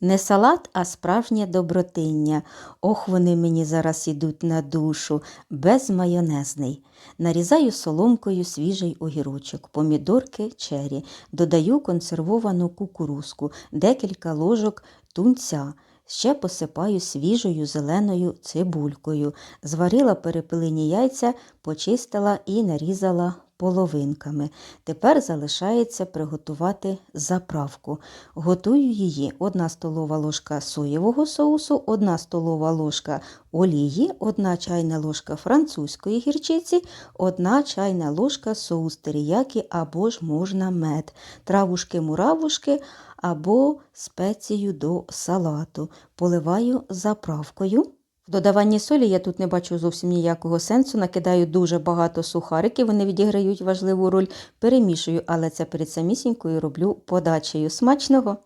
Не салат, а справжнє добротиння. Ох, вони мені зараз ідуть на душу, безмайонезний. Нарізаю соломкою свіжий огірочок, помідорки чері, додаю консервовану кукурузку, декілька ложок тунця. Ще посипаю свіжою зеленою цибулькою. Зварила перепилені яйця, почистила і нарізала половинками. Тепер залишається приготувати заправку. Готую її 1 столова ложка соєвого соусу, 1 столова ложка олії, 1 чайна ложка французької гірчиці, 1 чайна ложка соус теріякі або ж можна мед, травушки-муравушки або спецію до салату. Поливаю заправкою. В додаванні солі я тут не бачу зовсім ніякого сенсу. Накидаю дуже багато сухариків, вони відіграють важливу роль. Перемішую, але це перед самісінькою роблю подачею. Смачного!